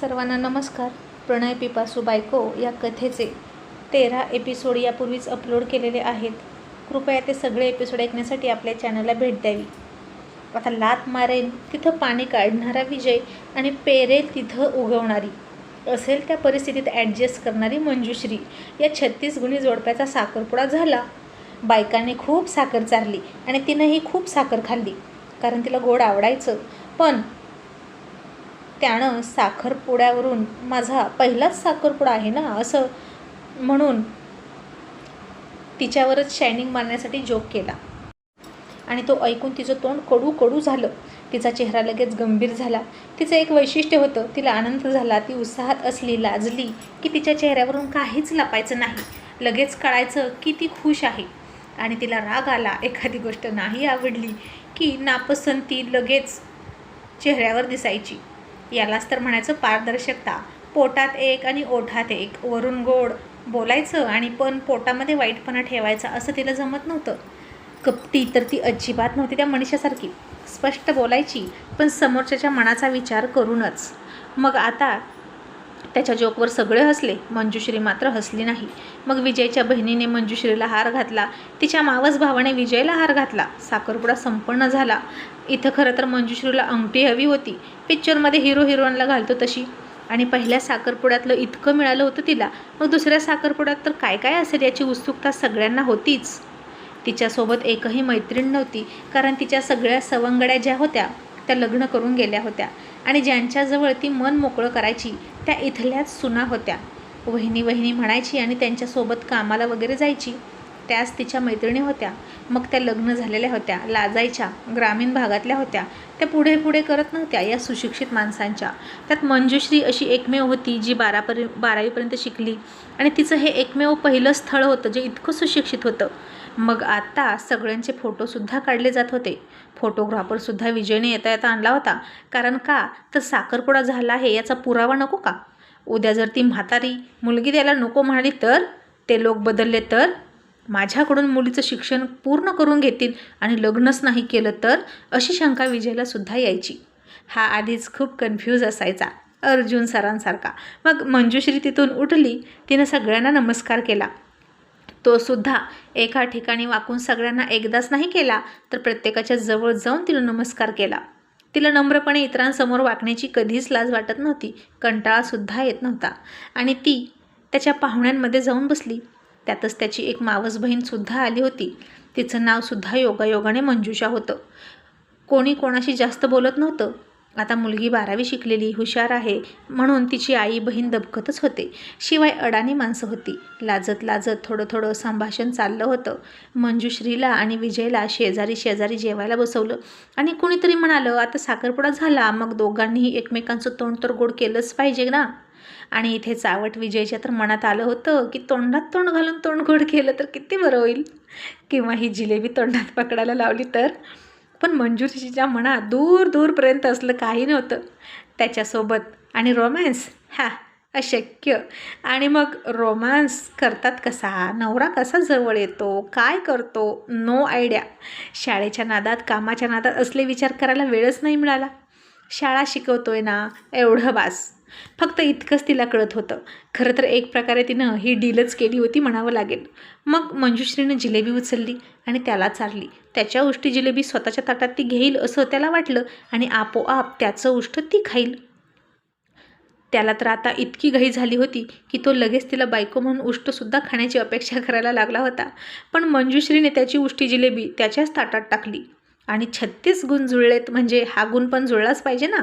सर्वांना नमस्कार. प्रणय पिपासू बायको या कथेचे तेरा एपिसोड यापूर्वीच अपलोड केलेले आहेत. कृपया ते सगळे एपिसोड ऐकण्यासाठी आपल्या चॅनलला भेट द्यावी. आता लात मारेन तिथं पाणी काढणारा विजय आणि पेरेल तिथं उगवणारी. असेल त्या परिस्थितीत ॲडजस्ट करणारी मंजुश्री. या छत्तीस गुणी जोडप्याचा साखरपुडा झाला. बायकांनी खूप साखर चारली आणि तिनंही खूप साखर खाल्ली. कारण तिला गोड आवडायचं. पण त्यानं साखरपुड्यावरून माझा पहिलाच साखरपुडा आहे ना असं म्हणून तिच्यावरच शायनिंग मारण्यासाठी जोक केला. आणि तो ऐकून तिचं तोंड कडू कडू झालं. तिचा चेहरा लगेच गंभीर झाला. तिचं एक वैशिष्ट्य होतं तिला आनंद झाला ती उत्साहात असली लाजली की तिच्या चेहऱ्यावरून काहीच लपायचं नाही. लगेच कळायचं की ती खुश आहे. आणि तिला राग आला एखादी गोष्ट नाही आवडली की नापसंती लगेच चेहऱ्यावर दिसायची. यालाच तर म्हणायचं पारदर्शकता. पोटात एक आणि ओठात एक. वरून गोड बोलायचं आणि पण पोटामध्ये वाईटपणा ठेवायचा असं तिला जमत नव्हतं. कपटी तर ती अजिबात नव्हती त्या मनुष्यासारखी स्पष्ट बोलायची पण समोरच्याच्या मनाचा विचार करूनच. मग आता त्याच्या जोकवर सगळे हसले. मंजुश्री मात्र हसली नाही. मग विजयच्या बहिणीने मंजुश्रीला हार घातला. तिच्या मावस भावाने विजयला हार घातला. साखरपुडा संपन्न झाला. इथं खरं तर मंजुश्रीला अंगठी हवी होती. पिक्चरमध्ये हिरो हिरोईनला घालतो तशी. आणि पहिल्या साखरपुड्यातलं इतकं मिळालं होतं तिला. मग दुसऱ्या साखरपुड्यात तर काय काय असेल याची उत्सुकता सगळ्यांना होतीच. तिच्यासोबत एकही मैत्रीण नव्हती. कारण तिच्या सगळ्या सवंगड्या ज्या होत्या त्या लग्न करून गेल्या होत्या. आणि ज्यांच्याजवळ ती मन मोकळं करायची त्या इथल्याच सुना होत्या. वहिनी वहिनी म्हणायची आणि त्यांच्यासोबत कामाला वगैरे जायची. त्याच तिच्या मैत्रिणी होत्या. मग त्या लग्न झालेल्या होत्या लाजायच्या ग्रामीण भागातल्या होत्या. त्या पुढे पुढे करत नव्हत्या या सुशिक्षित माणसांच्या. त्यात मंजुश्री अशी एकमेव होती जी बारापरि बारावीपर्यंत शिकली. आणि तिचं हे एकमेव पहिलं स्थळ होतं जे इतकं सुशिक्षित होतं. मग आता सगळ्यांचे फोटोसुद्धा काढले जात होते. फोटोग्राफरसुद्धा विजयने येता येता आणला होता. कारण का? तर साखरपुडा झाला आहे याचा पुरावा नको का? उद्या जर ती म्हातारी मुलगी द्यायला नको म्हणाली तर? ते लोक बदलले तर? माझ्याकडून मुलीचं शिक्षण पूर्ण करून घेतील आणि लग्नच नाही केलं तर? अशी शंका विजयला सुद्धा यायची. हा आधीच खूप कन्फ्यूज असायचा. अर्जुन सरांसारखा. मग मंजुश्री तिथून उठली. तिनं सगळ्यांना नमस्कार केला. तो सुद्धा एका ठिकाणी वाकून सगळ्यांना एकदाच नाही केला तर प्रत्येकाच्या जवळ जाऊन तिला नमस्कार केला. तिला नम्रपणे इतरांसमोर वाकण्याची कधीच लाज वाटत नव्हती कंटाळासुद्धा येत नव्हता. आणि ती त्याच्या पाहुण्यांमध्ये जाऊन बसली. त्यातच त्याची एक मावस बहीणसुद्धा आली होती. तिचं नावसुद्धा योगायोगाने मंजुषा होतं. कोणी कोणाशी जास्त बोलत नव्हतं. आता मुलगी बारावी शिकलेली हुशार आहे म्हणून तिची आई बहीण दबकतच होते. शिवाय अडाणी माणसं होती. लाजत लाजत थोडं थोडं संभाषण चाललं होतं. मंजुश्रीला आणि विजयला शेजारी शेजारी जेवायला बसवलं. आणि कुणीतरी म्हणालं आता साखरपुडा झाला मग दोघांनीही एकमेकांचं तोंड तर गोड केलंच पाहिजे ना? आणि इथे चावट विजयच्या तर मनात आलं होतं की तोंडात तोंड घालून तोंड गोड केलं तर किती बरं होईल. किंवा ही जिलेबी तोंडात पकडायला लावली तर? पण मंजुरीच्या मनात दूर दूरपर्यंत असलं काही नव्हतं. त्याच्यासोबत आणि रोमॅन्स हा अशक्य. आणि मग रोमॅन्स करतात कसा? नवरा कसा जवळ येतो? काय करतो? नो आयडिया शाळेच्या नादात कामाच्या नादात असले विचार करायला वेळच नाही मिळाला. शाळा शिकवतोय ना एवढं बास. फक्त इतकंच तिला कळत होतं. खरं तर एक प्रकारे तिनं ही डीलच केली होती म्हणावं लागेल. मग मंजुश्रीनं जिलेबी उचलली आणि त्याला चारली. त्याच्या उष्टी जिलेबी स्वतःच्या ताटात ती घेईल असं त्याला वाटलं आणि आपोआप त्याचं उष्ट ती खाईल. त्याला तर आता इतकी घाई झाली होती की तो लगेच तिला बायको म्हणून उष्टसुद्धा खाण्याची अपेक्षा करायला लागला होता. पण मंजुश्रीने त्याची उष्टी जिलेबी त्याच्याच ताटात टाकली. आणि छत्तीस गुण जुळलेत म्हणजे हा गुण पण जुळलाच पाहिजे ना.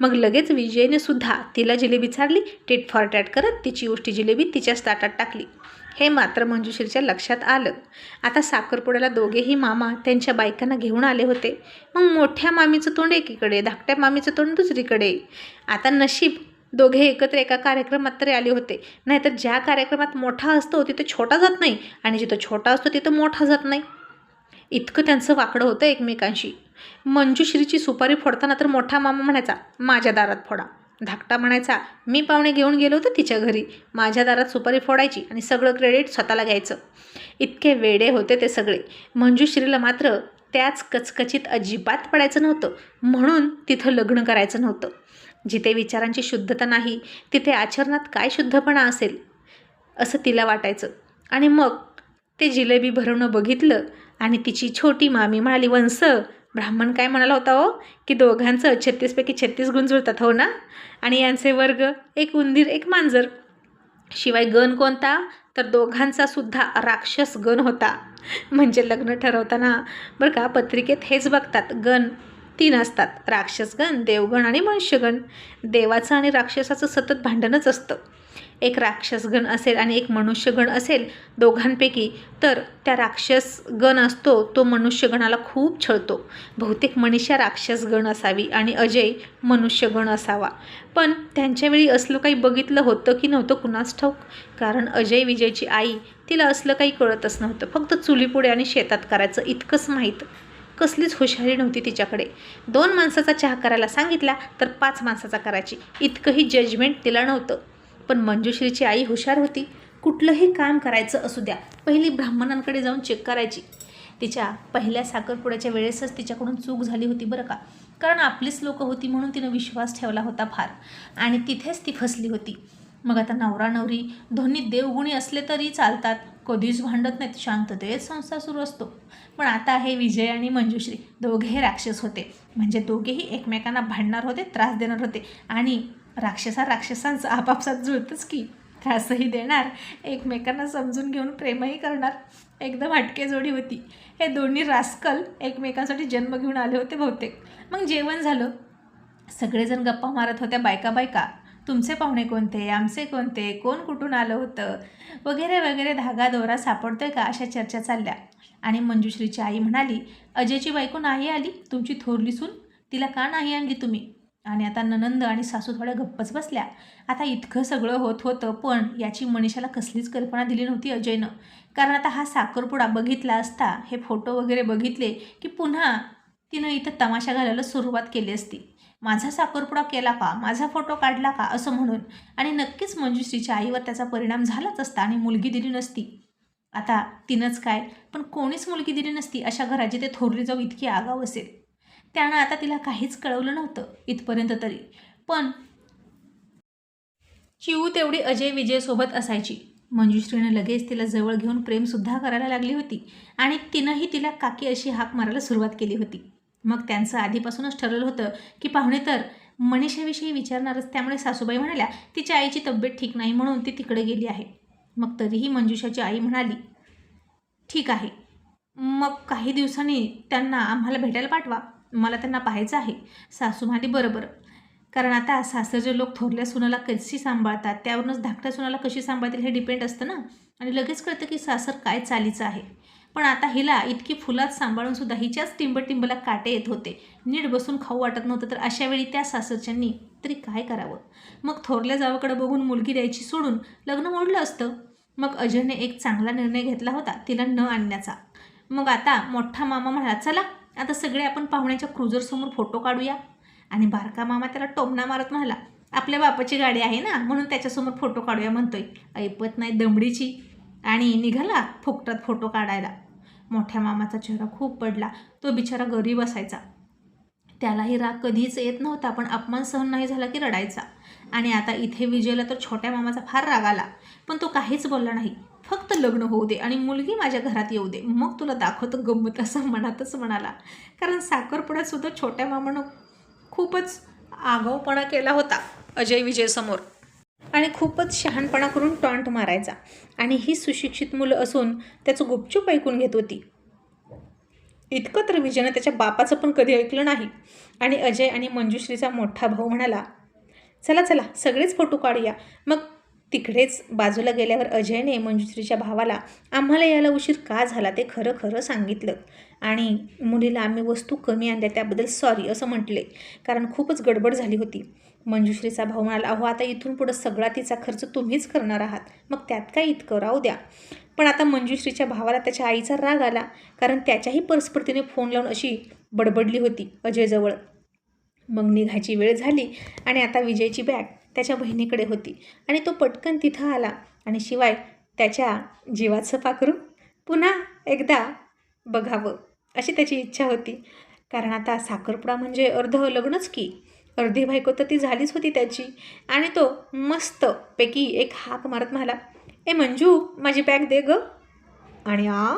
मग लगेच विजयने सुद्धा तिला जिलेबी चारली टिट फॉर टॅट करत तिची उष्टी जिलेबी तिच्याच ताटात टाकली. हे मात्र मंजुश्रीच्या लक्षात आलं. आता साखरपुड्याला दोघेही मामा त्यांच्या बायकांना घेऊन आले होते. मग मोठ्या मामीचं तोंड एकीकडे धाकट्या मामीचं तोंड दुसरीकडे. आता नशीब दोघे एकत्र एका कार्यक्रमात तरी आले होते. नाहीतर ज्या कार्यक्रमात मोठा असतो तिथे छोटा जात नाही आणि जिथं छोटा असतो तिथं मोठा जात नाही. इतकं त्यांचं वाकडं होतं एकमेकांशी. मंजूश्रीची सुपारी फोडताना तर मोठा मामा म्हणायचा माझ्या दारात फोडा. धाकटा म्हणायचा मी पाहुणे घेऊन गेलो होतो तिच्या घरी. माझ्या दारात सुपारी फोडायची आणि सगळं क्रेडिट स्वतःला घ्यायचं. इतके वेडे होते ते सगळे. मंजूश्रीला मात्र त्याच कचकचीत अजिबात पडायचं नव्हतं. म्हणून तिथं लग्न करायचं नव्हतं. जिथे विचारांची शुद्धता नाही तिथे आचरणात काय शुद्धपणा असेल? असं तिला वाटायचं. आणि मग ते जिलेबी भरवणं बघितलं आणि तिची छोटी मामी म्हणाली वंस ब्राह्मण काय म्हणाला होता हो? की दोघांचं छत्तीसपैकी छत्तीस गुण जुळतात हो ना? आणि यांचे वर्ग एक उंदीर एक मांजर. शिवाय गण कोणता? तर दोघांचा सुद्धा राक्षस गण होता. म्हणजे लग्न ठरवताना बरं का पत्रिकेत हेच बघतात गण तीन असतात राक्षसगण देवगण आणि मनुष्यगण. देवाचं आणि राक्षसाचं सतत भांडणच असतं. एक राक्षसगण असेल आणि एक मनुष्यगण असेल दोघांपैकी तर त्या राक्षसगण असतो तो मनुष्यगणाला खूप छळतो. बहुतेक मनीषा राक्षसगण असावी आणि अजय मनुष्यगण असावा. पण त्यांच्यावेळी असलं काही बघितलं होतं की नव्हतं कुणास ठाऊक? कारण अजय विजयची आई तिला असलं काही कळतच नव्हतं. फक्त चुलीपुढे आणि शेतात करायचं इतकंच माहीत. कसलीच हुशारी नव्हती तिच्याकडे. दोन माणसाचा चहा करायला सांगितला तर पाच माणसाचा करायची. इतकंही जजमेंट तिला नव्हतं. पण मंजुश्रीची आई हुशार होती. कुठलंही काम करायचं असू द्या. पहिली ब्राह्मणांकडे जाऊन चेक करायची. तिच्या पहिल्या साखरपुड्याच्या वेळेसच तिच्याकडून चूक झाली होती बरं का? कारण आपलीच लोकं होती म्हणून तिनं विश्वास ठेवला होता फार. आणि तिथेच ती फसली होती. मग आता नवरा नवरी दोन्ही देवगुणी असले तरी चालतात. कधीच भांडत नाहीत. शांततेत संसार सुरू असतो. पण आता हे विजय आणि मंजुश्री. दोघेही राक्षस होते. म्हणजे दोघेही एकमेकांना भांडणार होते त्रास देणार होते. आणि राक्षसा राक्षसांचं आपापसात जुळतंच की त्रासही देणार एकमेकांना समजून घेऊन प्रेमही करणार एकदम हटके जोडी होती. हे दोन्ही रास्कल एकमेकांसाठी जन्म घेऊन आले होते बहुतेक. मग जेवण झालं. सगळेजण गप्पा मारत होत्या बायका बायका तुमचे पाहुणे कोणते? आमचे कोणते? कोण कुठून आलं होतं? वगैरे वगैरे धागा दोरा सापडतोय का? अशा चर्चा चालल्या. आणि मंजुश्रीची आई म्हणाली अजयची बायको नाही आली? तुमची थोरली सून तिला का नाही आणली तुम्ही? आणि आता ननंद आणि सासू थोड्या गप्पच बसल्या. आता इतकं सगळं होत होतं पण याची मनीषाला कसलीच कल्पना दिली नव्हती अजयनं. कारण आता हा साखरपुडा बघितला असता हे फोटो वगैरे बघितले की पुन्हा तिनं इथं तमाशा घालायला सुरुवात केली असती. माझा साखरपुडा केला का? माझा फोटो काढला का? असं म्हणून. आणि नक्कीच मंजुश्रीच्या आईवर त्याचा परिणाम झालाच असता आणि मुलगी दिली नसती. आता तिनंच काय? पण कोणीच मुलगी दिली नसती अशा घराची ते थोरली जाऊ इतकी आगाव असेल. त्यानं आता तिला काहीच कळवलं नव्हतं इथपर्यंत तरी. पण चिऊ तेवढी अजय विजयसोबत असायची. मंजुश्रीनं लगेच तिला जवळ घेऊन प्रेमसुद्धा करायला लागली होती आणि तिनंही तिला काकी अशी हाक मारायला सुरुवात केली होती. मग त्यांचं आधीपासूनच ठरलं होतं की पाहुणे तर मनीषाविषयी विचारणारच. त्यामुळे सासूबाई म्हणाल्या तिच्या आईची तब्येत ठीक नाही म्हणून ती तिकडे गेली आहे. मग तरीही मंजुषाची आई म्हणाली ठीक आहे. मग काही दिवसांनी त्यांना आम्हाला भेटायला पाठवा. मला त्यांना पाहायचं आहे. सासू म्हणाली बरं बरं कारण आता सासरचे लोक थोरल्या सुनाला कशी सांभाळतात त्यावरूनच धाकट्या सुनाला कशी सांभाळतील हे डिपेंड असतं ना. आणि लगेच कळतं की सासर काय चालीचं आहे. पण आता हिला इतकी फुलात सांभाळून सुद्धा हिच्याच टिंबटिंबला काटे येत होते. नीट बसून खाऊ वाटत नव्हतं तर अशा वेळी त्या सासरच्यांनी तरी काय करावं? मग थोरल्या जावाकडे बघून मुलगी द्यायची सोडून लग्न मोडलं असतं. मग अजयने एक चांगला निर्णय घेतला होता तिला न आणण्याचा. मग आता मोठा मामा म्हणाला चला आता सगळे आपण पाहुण्याच्या क्रुझरसमोर फोटो काढूया. आणि बारका मामा त्याला टोमणा मारत म्हणाला आपल्या बापाची गाडी आहे ना म्हणून त्याच्यासमोर फोटो काढूया म्हणतोय. ऐपत नाही दमडीची. आणि निघाला फुकटात फोटो काढायला. मोठ्या मामाचा चेहरा खूप पडला. तो बिचारा गरीब असायचा. त्यालाही राग कधीच येत नव्हता पण अपमान सहन नाही झाला की रडायचा. आणि आता इथे विजयला तर छोट्या मामाचा फार राग आला. पण तो काहीच बोलला नाही. फक्त लग्न होऊ दे आणि मुलगी माझ्या घरात येऊ दे. मग तुला दाखवतो गंमत असं मनातच म्हणाला. कारण साखरपुड्यातसुद्धा छोट्या मामानं खूपच आगाऊपणा केला होता अजय विजयसमोर. आणि खूपच शहाणपणा करून टॉन्ट मारायचा. आणि ही सुशिक्षित मुलं असून त्याचं गुपचूप ऐकून घेत होती. इतकं तर विजयनं त्याच्या बापाचं पण कधी ऐकलं नाही. आणि अजय आणि मंजुश्रीचा मोठा भाऊ म्हणाला चला चला सगळेच फोटो काढूया. मग तिकडेच बाजूला गेल्यावर अजयने मंजुश्रीच्या भावाला आम्हाला याला उशीर का झाला? ते खरं खरं सांगितलं. आणि मुलीला आम्ही वस्तू कमी आणल्या त्याबद्दल सॉरी असं म्हटले. कारण खूपच गडबड झाली होती. मंजुश्रीचा भाऊ म्हणाला अहो आता इथून पुढं सगळा तिचा खर्च तुम्हीच करणार आहात. मग त्यात काय इतकं? राहू द्या. पण आता मंजुश्रीच्या भावाला त्याच्या आईचा राग आला कारण त्याच्याही परस्परतीने फोन लावून अशी बडबडली होती अजयजवळ. मग निघायची वेळ झाली आणि आता विजयची बॅग त्याच्या बहिणीकडे होती. आणि तो पटकन तिथं आला आणि शिवाय त्याच्या जीवाचं पाखरू पुन्हा एकदा बघावं अशी त्याची इच्छा होती. कारण आता साखरपुडा म्हणजे अर्ध लग्नच की. अर्धी बायको तर ती झालीच होती त्याची. आणि तो मस्त पैकी एक हाक मारत म्हणाला ए मंजू माझी बॅग दे ग. आणि आ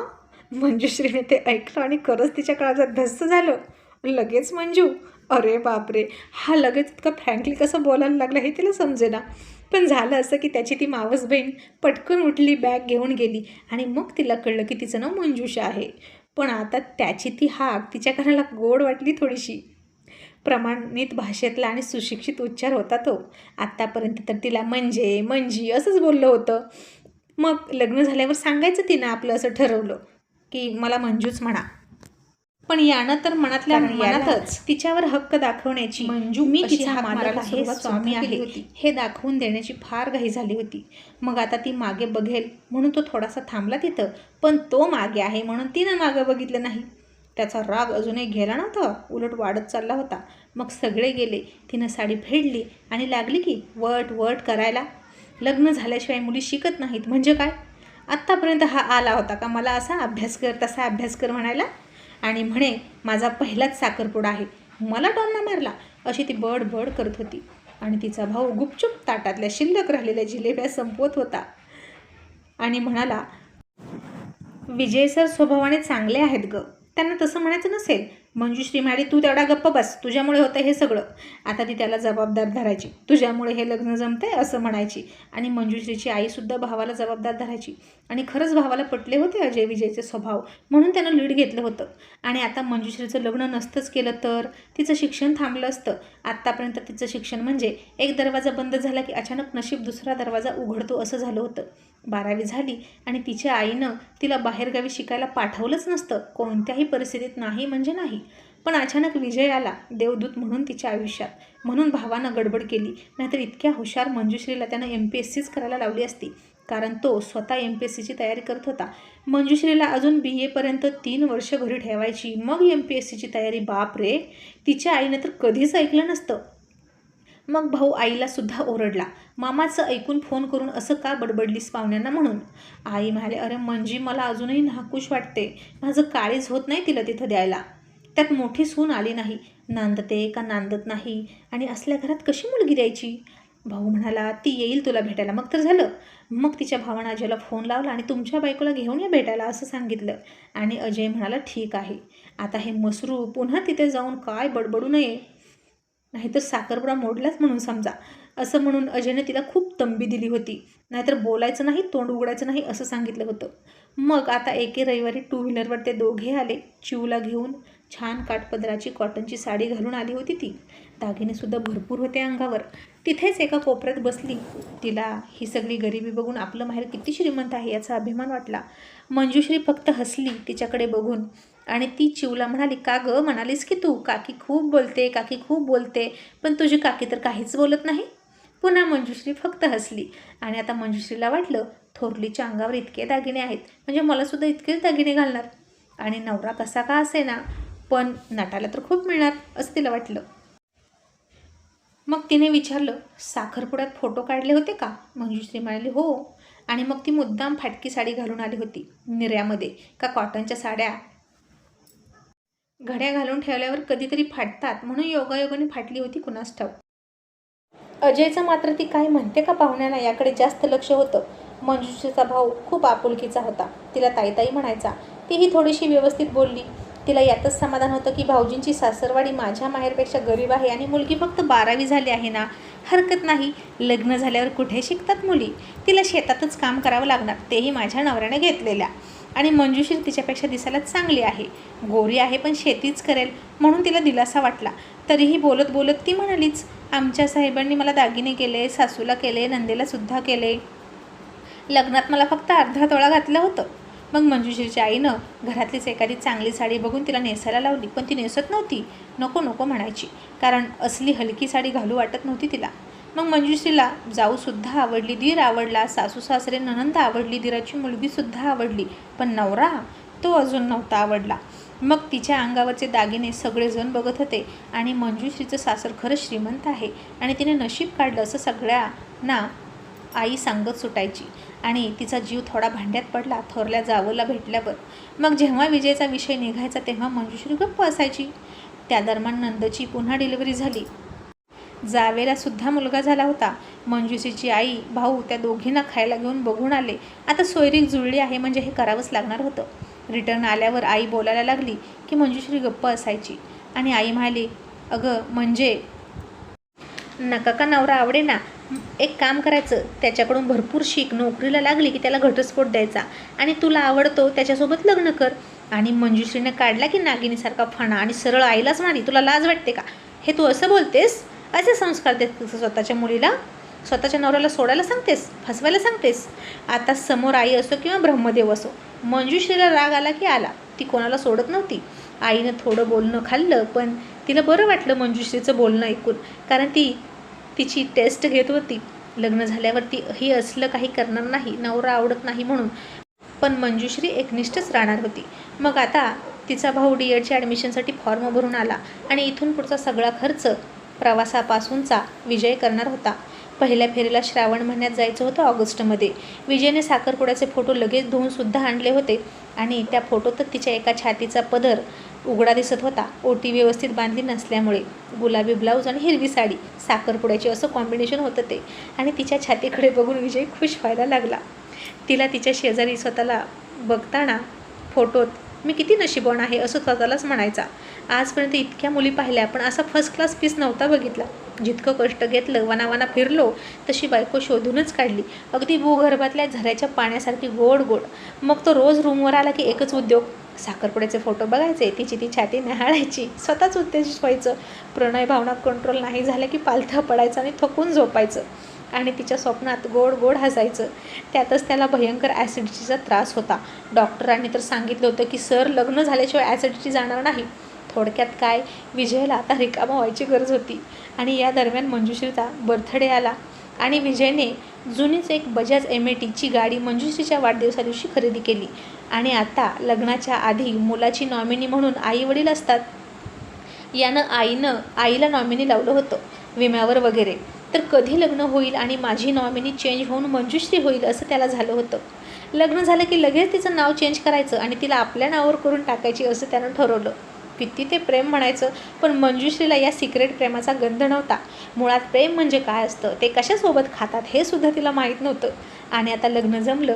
मंजुश्रीने ते ऐकलं आणि खरंच तिच्या काळजात धस्स झालं. लगेच मंजू. अरे बापरे. हा लगेच इतका फ्रँकली कसं बोलायला लागला हे तिला समजेना. पण झालं असं की त्याची ती मावस बहीण पटकन उठली बॅग घेऊन गेली आणि मग तिला कळलं की तिचं नाव मंजूषा आहे. पण आता त्याची ती हाक तिच्या कानाला गोड वाटली थोडीशी. प्रमाणित भाषेतला आणि सुशिक्षित उच्चार होता तो. आत्तापर्यंत तर तिला म्हणजे मंजी असंच बोललं होतं. मग लग्न झाल्यावर सांगायचं तिनं आपलं असं ठरवलं की मला मंजूच म्हणा. पण यानं तर मनातल्या मनातच तिच्यावर हक्क दाखवण्याची मंजू मी तिचा मालक आहे स्वामी आहे. हे दाखवून देण्याची फार घाई झाली होती. मग आता ती मागे बघेल म्हणून तो थोडासा थांबला तिथं पण तो मागे आहे म्हणून तिनं मागं बघितलं नाही. त्याचा राग अजूनही गेला नव्हता उलट वाढत चालला होता. मग सगळे गेले तिनं साडी फेडली आणि लागली की वट वट करायला. लग्न झाल्याशिवाय मुली शिकत नाहीत म्हणजे काय? आत्तापर्यंत हा आला होता का मला असा अभ्यास कर तसा अभ्यास कर म्हणायला? आणि म्हणे माझा पहिलाच साखरपुडा आहे. मला टॉमना मारला. अशी ती बड बड करत होती. आणि तिचा भाऊ गुपचूप ताटातल्या शिल्लक राहिलेल्या जिलेब्या संपवत होता. आणि म्हणाला विजय सर स्वभावाने चांगले आहेत ग. त्यांना तसं म्हणायचं नसेल मंजुश्री म्हणाली तू तेवढा गप्प बस तुझ्यामुळे होतं हे सगळं. आता ती त्याला जबाबदार धरायची. तुझ्यामुळे हे लग्न जमतंय? असं म्हणायची. आणि मंजुश्रीची आईसुद्धा भावाला जबाबदार धरायची. आणि खरंच भावाला पटले होते अजय विजयचे स्वभाव म्हणून त्यानं लीड घेतलं होतं. आणि आता मंजुश्रीचं लग्न नसतंच केलं तर तिचं शिक्षण थांबलं असतं. आत्तापर्यंत तिचं शिक्षण म्हणजे एक दरवाजा बंद झाला की अचानक नशीब दुसरा दरवाजा उघडतो असं झालं होतं. बारावी झाली आणि तिच्या आईनं तिला बाहेरगावी शिकायला पाठवलंच नसतं. कोणत्याही परिस्थितीत नाही म्हणजे नाही. पण अचानक विजय आला देवदूत म्हणून तिच्या आयुष्यात. म्हणून भावानं गडबड केली. नाहीतर इतक्या हुशार मंजुश्रीला त्यानं एम पी एस सीच करायला लावली असती. कारण तो स्वतः एम पी एस सीची तयारी करत होता. मंजुश्रीला अजून बी एपर्यंत तीन वर्ष घरी ठेवायची. मग एम पी एस सीची तयारी बाप रे तिच्या आईनं तर कधीच ऐकलं नसतं. मग भाऊ आईला सुद्धा ओरडला. मामाचं ऐकून फोन करून असं का बडबडलीस पाहुण्यांना म्हणून? आई म्हणाले अरे म्हणजे मला अजूनही नाखुश वाटते. माझं काळीज होत नाही तिला तिथं द्यायला. त्यात मोठी सून आली नाही. नांदते का नांदत नाही? आणि असल्या घरात कशी मुलगी द्यायची? भाऊ म्हणाला ती येईल तुला भेटायला. मग तर झालं. मग तिच्या भावानं अजयला फोन लावला आणि तुमच्या बायकोला घेऊन या भेटायला असं सांगितलं. आणि अजय म्हणाला ठीक आहे. आता हे मसरू पुन्हा तिथे जाऊन काय बडबडू नये? नाहीतर साखरपुडा मोडलाच म्हणून समजा. असं म्हणून अजयने तिला खूप तंबी दिली होती. नाहीतर बोलायचं नाही तोंड उघडायचं नाही असं सांगितलं होतं. मग आता एके रविवारी टू व्हीलरवर ते दोघे आले चिवला घेऊन छान काठपदराची कॉटनची साडी घालून आली होती ती. दागिनेसुद्धा भरपूर होते अंगावर. तिथेच एका कोपऱ्यात बसली. तिला ही सगळी गरिबी बघून आपलं माहेर किती श्रीमंत आहे याचा अभिमान वाटला. मंजुश्री फक्त हसली तिच्याकडे बघून. आणि ती चिवला म्हणाली का गं? म्हणालीस की तू? काकी खूप बोलते काकी खूप बोलते पण तुझी काकी तर काहीच बोलत नाही. पुन्हा मंजुश्री फक्त हसली. आणि आता मंजुश्रीला वाटलं थोरलीच्या अंगावर इतके दागिने आहेत म्हणजे मलासुद्धा इतकेच दागिने घालणार. आणि नवरा कसा का असे ना पण नटाला तर खूप मिळणार असं तिला वाटलं. मग तिने विचारलं साखरपुड्यात फोटो काढले होते का? मंजुश्री म्हणाली हो. आणि मग ती मुद्दाम फाटकी साडी घालून आली होती निर्यामध्ये का कॉटनच्या साड्या? घड्या घालून ठेवल्यावर कधीतरी फाटतात म्हणून योगायोगाने फाटली होती कुणास ठाऊक. अजयचं मात्र ती काय म्हणते का पाहुण्यांना याकडे जास्त लक्ष होतं. मंजुषीचा भाऊ खूप आपुलकीचा होता. तिला ताईताई म्हणायचा तीही थोडीशी व्यवस्थित बोलली. तिला यातच समाधान होतं की भाऊजींची सासरवाडी माझ्या माहेरपेक्षा गरीब आहे आणि मुलगी फक्त बारावी झाली आहे ना? हरकत नाही. लग्न झाल्यावर कुठे शिकतात मुली? तिला शेतातच काम करावं लागणार. तेही माझ्या नवऱ्याने घेतलेल्या. आणि मंजुशीर तिच्यापेक्षा दिसायला चांगली आहे. गोरी आहे पण शेतीच करेल म्हणून तिला दिलासा वाटला. तरीही बोलत बोलत ती म्हणालीच आमच्या साहेबांनी मला दागिने केले सासूला केले नंदेलासुद्धा केले. लग्नात मला फक्त अर्धा तोळा घातलं होतं. मग मंजुशीरच्या आईनं घरातलीच एखादी चांगली साडी बघून तिला नेसायला लावली पण ती नेसत नव्हती. नको नको म्हणायची. कारण असली हलकी साडी घालू वाटत नव्हती तिला. मग मंजुश्रीला जाऊसुद्धा आवडली दीर आवडला सासू सासरे ननंद आवडली दीराची मुलगीसुद्धा आवडली पण नवरा तो अजून नव्हता आवडला. मग तिच्या अंगावरचे दागिने सगळेजण बघत होते आणि मंजुश्रीचं सासर खरं श्रीमंत आहे आणि तिने नशीब काढलं असं सगळ्यांना आई सांगत सुटायची आणि तिचा जीव थोडा भांड्यात पडला थोरल्या जावंला भेटल्यावर. मग जेव्हा विजयचा विषय निघायचा तेव्हा मंजुश्री गप्प असायची. त्या दरम्यान नंदची पुन्हा डिलिव्हरी झाली. जावेला सुद्धा मुलगा झाला होता. मंजुश्रीची आई भाऊ त्या दोघींना खायला घेऊन बघून आले. आता सोयरीक जुळली आहे म्हणजे हे करावंच लागणार होतं. रिटर्न आल्यावर आई बोलायला लागली की मंजुश्री गप्प असायची. आणि आई म्हणाली अगं म्हणजे नका का नवरा आवडे ना? एक काम करायचं त्याच्याकडून भरपूर शिक नोकरीला लागली की त्याला घटस्फोट द्यायचा. आणि तुला आवडतो त्याच्यासोबत लग्न कर. आणि मंजुश्रीने काढला की नागिनीसारखा फणा आणि सरळ आईलाच म्हणाली तुला लाज वाटते का? हे तू असं बोलतेस? असे संस्कार देत स्वतःच्या मुलीला स्वतःच्या नवऱ्याला सोडायला सांगतेस फसवायला सांगतेस. आता समोर आई असो किंवा ब्रह्मदेव असो मंजुश्रीला राग आला की आला. ती कोणाला सोडत नव्हती. आईनं थोडं बोलणं खाल्लं पण तिला बरं वाटलं मंजुश्रीचं बोलणं ऐकून. कारण ती तिची टेस्ट घेत होती. लग्न झाल्यावर ती ही असलं काही करणार नाही नवरा आवडत नाही म्हणून. पण मंजुश्री एकनिष्ठच राहणार होती. मग आता तिचा भाऊ डी एडच्या ॲडमिशनसाठी फॉर्म भरून आला आणि इथून पुढचा सगळा खर्च प्रवासापासूनचा विजय करणार होता. पहिल्या फेरीला श्रावण महिन्यात जायचं होतं ऑगस्टमध्ये. विजयने साखरपुड्याचे फोटो लगेच धुवूनसुद्धा आणले होते आणि त्या फोटोतच तिच्या एका छातीचा पदर उघडा दिसत होता. ओटी व्यवस्थित बांधली नसल्यामुळे गुलाबी ब्लाऊज आणि हिरवी साडी साखरपुड्याची असं कॉम्बिनेशन होतं ते आणि तिच्या छातीकडे बघून विजय खुश व्हायला लागला. तिला तिच्या शेजारी स्वतःला बघताना फोटोत मी किती नशिबण आहे असं स्वतःलाच म्हणायचा. आजपर्यंत इतक्या मुली पाहिल्या पण असा फर्स्ट क्लास पीस नव्हता बघितला. जितकं कष्ट घेतलं वनावाना फिरलो तशी बायको शोधूनच काढली. अगदी भूगर्भातल्या झऱ्याच्या पाण्यासारखी गोड गोड. मग तो रोज रूमवर आला की एकच उद्योग साखरपुड्याचे फोटो बघायचे तिची ती छाती न्याहाळायची स्वतःच उत्तेजित व्हायचं. प्रणय भावना कंट्रोल नाही झाल्या की पालथा पडायचं आणि थकून झोपायचं. आणि तिच्या स्वप्नात गोड गोड हसायचं. त्यातच त्याला भयंकर ॲसिडिटीचा त्रास होता. डॉक्टरांनी तर सांगितलं होतं की सर लग्न झाल्याशिवाय ॲसिडिटी जाणार नाही. थोडक्यात काय विजयला आता रिकामा व्हायची गरज होती. आणि या दरम्यान मंजुश्रीचा बर्थडे आला. आणि विजयने जुनीच एक बजाज एम ए टीची गाडी मंजुश्रीच्या वाढदिवसा दिवशी खरेदी केली. आणि आता लग्नाच्या आधी मुलाची नॉमिनी म्हणून आई वडील असतात. यानं आईनं आईला नॉमिनी लावलं होतं. विम्यावर वगैरे. तर कधी लग्न होईल आणि माझी नॉमिनी चेंज होऊन मंजुश्री होईल असं त्याला झालं होतं. लग्न झालं की लगेच तिचं नाव चेंज करायचं आणि तिला आपल्या नावावर करून टाकायची असं त्यानं ठरवलं. किती ते प्रेम म्हणायचं? पण मंजुश्रीला या सिक्रेट प्रेमाचा गंध नव्हता. मुळात प्रेम म्हणजे काय असतं? ते कशासोबत खातात हे सुद्धा तिला माहीत नव्हतं. आणि आता लग्न जमलं.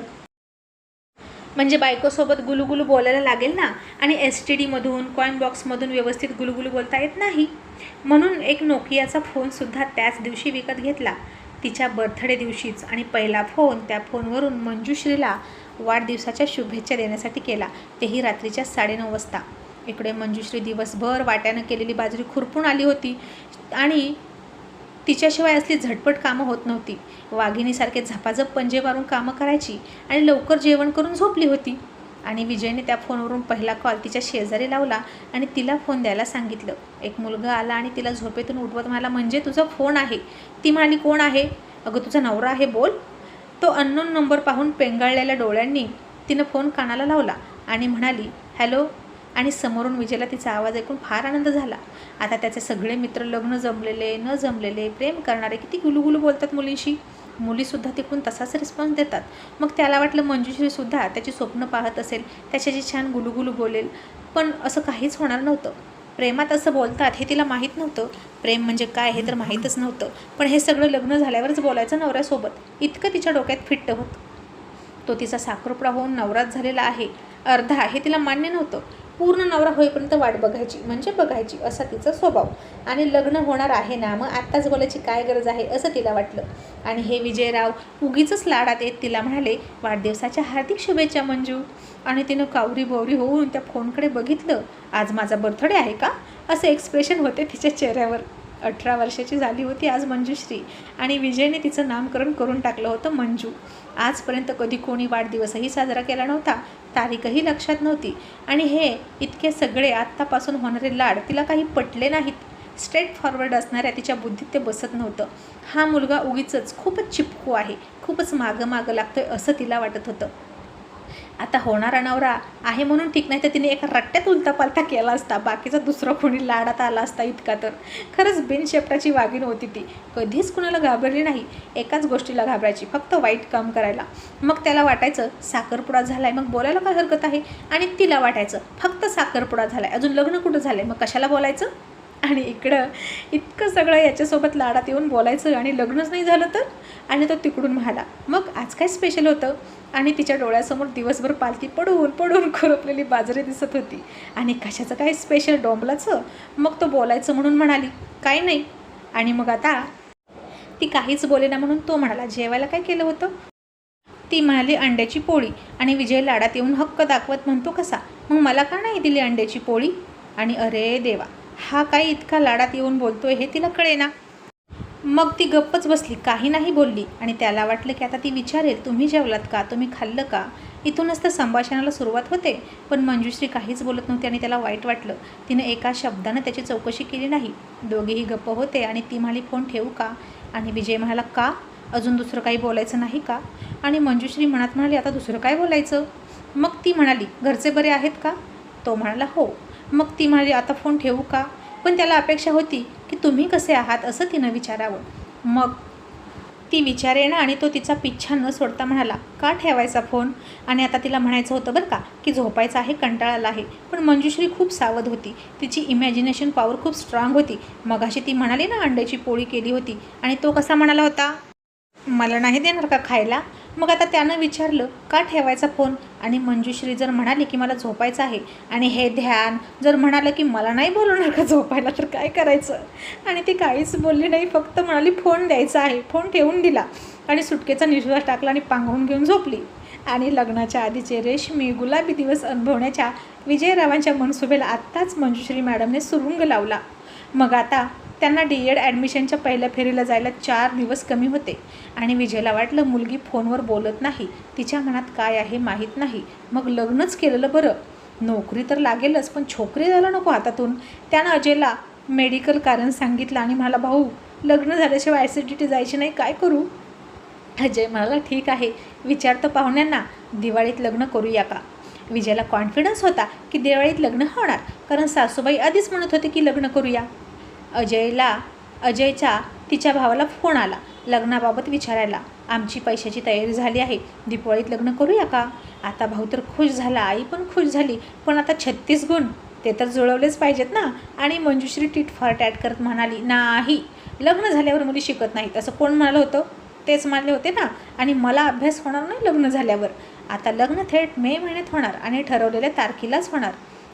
म्हणजे बायकोसोबत गुलुगुलू बोलायला लागेल ना? आणि एस टी डीमधून कॉईन बॉक्समधून व्यवस्थित गुलुगुलू बोलता येत नाही? म्हणून एक नोकियाचा फोनसुद्धा त्याच दिवशी विकत घेतला. तिच्या बर्थडे दिवशीच. आणि पहिला फोन त्या फोनवरून मंजुश्रीला वाढदिवसाच्या शुभेच्छा देण्यासाठी केला. तेही रात्रीच्या साडेनऊ वाजता. इकडे मंजुश्री दिवसभर वाट्यानं केलेली बाजरी खुरपून आली होती. आणि तिच्याशिवाय असली झटपट कामं होत नव्हती. वाघिणीसारखे झपाझप पंजे मारून कामं करायची आणि लवकर जेवण करून झोपली होती. आणि विजयने त्या फोनवरून पहिला कॉल तिच्या शेजारी लावला आणि तिला फोन द्यायला सांगितलं. एक मुलगा आला आणि तिला झोपेतून उठवत म्हणाला म्हणजे तुझा फोन आहे ती म्हणाली कोण आहे अगं तुझा नवरा आहे बोल तो अननोन नंबर पाहून पेंगाळलेल्या डोळ्यांनी तिनं फोन कानाला लावला आणि म्हणाली हॅलो आणि समोरून विजयला तिचा आवाज ऐकून फार आनंद झाला. आता त्याचे सगळे मित्र लग्न जमलेले न जमलेले प्रेम करणारे किती गुलुगुलू बोलतात मुलींशी. मुलीसुद्धा तिकडून तसाच रिस्पॉन्स देतात. मग त्याला वाटलं मंजुश्रीसुद्धा त्याची स्वप्न पाहत असेल त्याच्याशी छान गुलुगुलू बोलेल. पण असं काहीच होणार नव्हतं. प्रेमात असं बोलतात हे तिला माहीत नव्हतं. प्रेम म्हणजे काय हे तर माहीतच नव्हतं. पण हे सगळं लग्न झाल्यावरच बोलायचं नवऱ्यासोबत. इतकं तिच्या डोक्यात फिट्ट होतं. तो तिचा साखरपुडा होऊन नवराच झालेला आहे. अर्धा हे तिला मान्य नव्हतं. पूर्ण नवरा होईपर्यंत वाट बघायची म्हणजे बघायची असा तिचा स्वभाव. आणि लग्न होणार आहे ना मग आत्ताच बोलायची काय गरज आहे असं तिला वाटलं. आणि हे विजयराव उगीच लाडात येत तिला म्हणाले वाढदिवसाच्या हार्दिक शुभेच्छा मंजू. आणि तिनं कावरी बोवरी होऊन त्या फोनकडे बघितलं आज माझा बर्थडे आहे का? असं एक्सप्रेशन होते तिच्या चेहऱ्यावर. अठरा वर्षाची झाली होती आज मंजूश्री. आणि विजयने तिचं नामकरण करून टाकलं होतं मंजू. आजपर्यंत कधी कोणी वाढदिवसही साजरा केला नव्हता तारीखही लक्षात नव्हती. आणि हे इतके सगळे आत्तापासून होणारे लाड तिला काही पटले नाहीत. स्ट्रेट फॉरवर्ड असणाऱ्या तिच्या बुद्धीत ते बसत नव्हतं. हा मुलगा उगीचच खूपच चिपकू आहे खूपच मागं मागं लागतोय असं तिला वाटत होतं. आता होणारा नवरा आहे म्हणून ठीक नाही तर तिने एका रट्ट्यात उलतापालथा केला असता. बाकीचा दुसरा कोणी लाडात आला असता इतका तर. खरंच बिनशेपटाची वागीण होती ती. कधीच कुणाला घाबरली नाही. एकाच गोष्टीला घाबरायची. फक्त वाईट काम करायला. मग त्याला वाटायचं साखरपुडा झालाय. मग बोलायला काय हरकत आहे? आणि तिला वाटायचं फक्त साखरपुडा झालाय. अजून लग्न कुठं झालंय? मग कशाला बोलायचं? आणि इकडं इतकं सगळं याच्यासोबत लाडात येऊन बोलायचं आणि लग्नच नाही झालं तर? आणि तो तिकडून म्हणाला मग आज काय स्पेशल होतं? आणि तिच्या डोळ्यासमोर दिवसभर पालथी पडून पडून खुरपलेली बाजरी दिसत होती. आणि कशाचं काय स्पेशल डोंबलाचं? मग तो बोलायचं म्हणून म्हणाली काय नाही. आणि मग आता ती काहीच बोलेना म्हणून तो म्हणाला जेवायला काय केलं होतं? ती म्हणाली अंड्याची पोळी. आणि विजय लाडात येऊन हक्क दाखवत म्हणतो कसा? मग मला का नाही दिली अंड्याची पोळी? आणि अरे देवा. हा काय इतका लाडात येऊन बोलतोय हे तिला कळेना. मग ती गप्पच बसली काही नाही बोलली. आणि त्याला वाटलं की आता ती विचारेल तुम्ही जेवलात का? तुम्ही खाल्लं का? इथूनच तर संभाषणाला सुरुवात होते. पण मंजुश्री काहीच बोलत नव्हती आणि त्याला वाईट वाटलं. तिनं एका शब्दानं त्याची चौकशी केली नाही. दोघेही गप्प होते आणि ती म्हणाली फोन ठेवू का? आणि विजय म्हणाला का? अजून दुसरं काही बोलायचं नाही का? आणि मंजुश्री मनात म्हणाली आता दुसरं काय बोलायचं? मग ती म्हणाली घरचे बरे आहेत का? तो म्हणाला हो. मग ती म्हणाली आता फोन ठेवू का? पण त्याला अपेक्षा होती की तुम्ही कसे आहात असं तिनं विचारावं. मग ती विचारे ना आणि तो तिचा पिच्छा न सोडता म्हणाला का ठेवायचा फोन आणि आता तिला म्हणायचं होतं बरं का की झोपायचं आहे कंटाळाला आहे. पण मंजुश्री खूप सावध होती. तिची इमॅजिनेशन पॉवर खूप स्ट्रॉंग होती. मगाशी ती म्हणाली ना अंड्याची पोळी केली होती. आणि तो कसा म्हणाला होता मला नाही देणार का खायला? मग आता त्यानं विचारलं का ठेवायचा फोन? आणि मंजुश्री जर म्हणाली की मला झोपायचं आहे आणि हे ध्यान जर म्हणालं की मला नाही बोलवणार का झोपायला तर काय करायचं? आणि ती काहीच बोलली नाही फक्त म्हणाली फोन द्यायचा आहे फोन ठेवून दिला. आणि सुटकेचा निश्वास टाकला आणि पांघरून घेऊन झोपली. आणि लग्नाच्या आधीचे रेशमी गुलाबी दिवस अनुभवण्याच्या विजयरावांच्या मनसुबेला आत्ताच मंजुश्री मॅडमने सुरुंग लावला. मग आता त्यांना डी एड ॲडमिशनच्या पहिल्या फेरीला जायला चार दिवस कमी होते. आणि विजयला वाटलं मुलगी फोनवर बोलत नाही. तिच्या मनात काय आहे माहीत नाही. मग लग्नच केलेलं बरं. नोकरी तर लागेलच पण छोकरी झालं नको हातातून. त्यानं अजयला मेडिकल कारण सांगितलं आणि म्हणाला भाऊ लग्न झाल्याशिवाय आय सी जायची नाही काय करू? अजय म्हणाला ठीक आहे. विचारतं पाहुण्यांना. दिवाळीत लग्न करूया का? विजयला कॉन्फिडन्स होता की दिवाळीत लग्न होणार. कारण सासूबाई आधीच म्हणत होते की लग्न करूया. अजयला अजयचा तिच्या भावाला फोन आला लग्नाबाबत विचारायला. आमची पैशाची तयारी झाली आहे. दिवाळीत लग्न करूया का? आता भाऊ तर खुश झाला आई पण खुश झाली. पण आता छत्तीस गुण ते तर जुळवलेच पाहिजेत ना. आणि मंजुश्री टीट फार टॅट करत म्हणाली नाही लग्न झाल्यावर मुली शिकत नाहीत. असं कोण म्हणालं होतं? तेच मानले होते ना. आणि मला अभ्यास होणार नाही लग्न झाल्यावर. आता लग्न थेट मे महिन्यात होणार आणि ठरवलेल्या तारखेलाच होणार.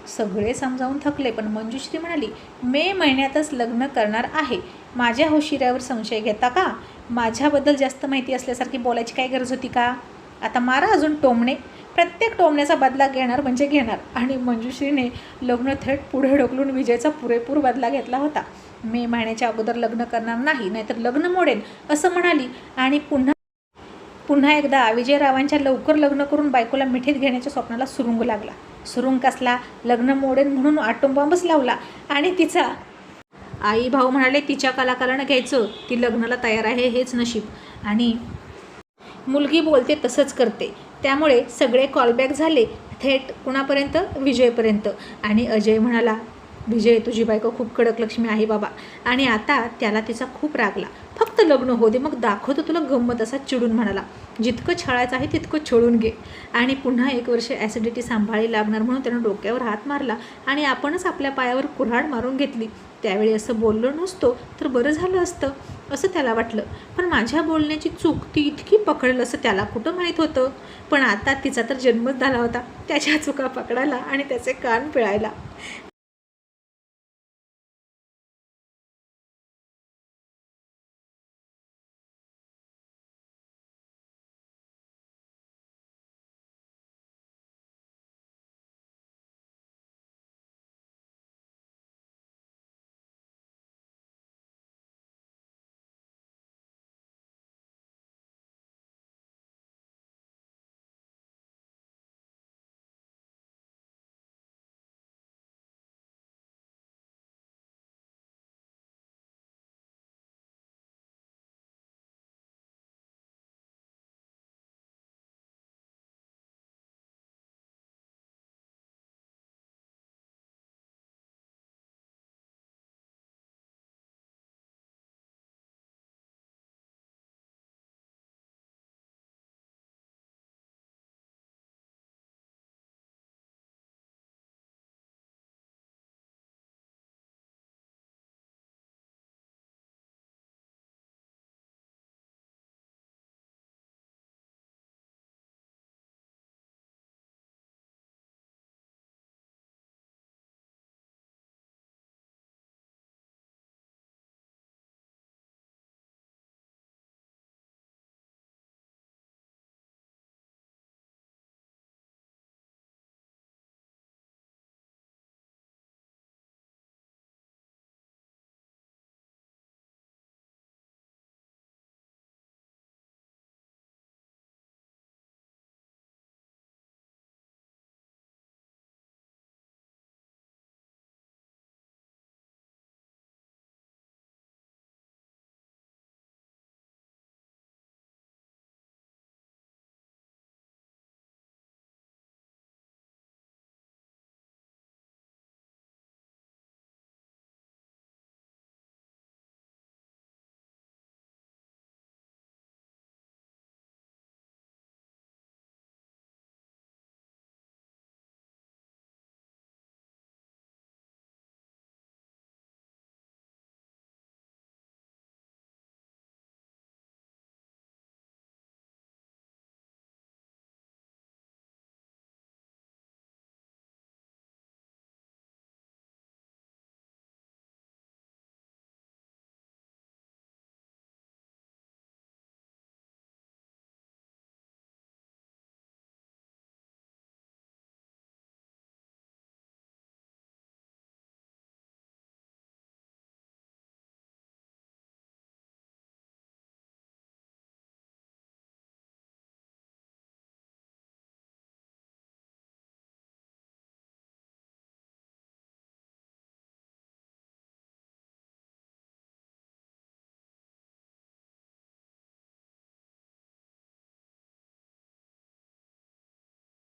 सगळे समजावून थकले पण मंजुश्री म्हणाली मे महिन्यातच लग्न करणार आहे. माझ्या हुशिऱ्यावर संशय घेता का? माझ्याबद्दल जास्त माहिती असल्यासारखी बोलायची काय गरज होती का? आता मारा अजून टोमणे. प्रत्येक टोमण्याचा बदला घेणार म्हणजे घेणार. आणि मंजुश्रीने लग्न थेट पुढे ढकलून विजयचा पुरेपूर बदला घेतला होता. मे महिन्याच्या अगोदर लग्न करणार नाही नाहीतर लग्न मोडेल असं म्हणाली. आणि पुन्हा पुन्हा एकदा विजयरावांच्या लवकर लग्न करून बायकोला मिठीत घेण्याच्या स्वप्नाला सुरुंग लागला. सुरुंग कसला लग्न मोडेल म्हणून आटोमबॉम्बच लावला. आणि तिचा आई भाऊ म्हणाले तिच्या कलाकारानं घ्यायचं. ती लग्नाला तयार आहे हेच नशीब. आणि मुलगी बोलते तसंच करते. त्यामुळे सगळे कॉलबॅक झाले थेट कुणापर्यंत? विजयपर्यंत. आणि अजय म्हणाला विजय तुझी बायको खूप कडक लक्ष्मी आहे बाबा. आणि आता त्याला तिचा खूप रागला फक्त लग्न हो दे मग दाखवतो तुला गंमत असा चिडून म्हणाला. जितकं छळायचं आहे तितकं छळून घे. आणि पुन्हा एक वर्ष ॲसिडिटी सांभाळी लागणार म्हणून त्यानं डोक्यावर हात मारला आणि आपणच आपल्या पायावर कुऱ्हाड मारून घेतली. त्यावेळी असं बोललो नसतो तर बरं झालं असतं असं त्याला वाटलं. पण माझ्या बोलण्याची चूक ती इतकी पकडेल असं त्याला कुठं माहीत होतं? पण आता तिचा तर जन्मच झाला होता. त्याच्या चुका पकडायला आणि त्याचे कान पिळायला.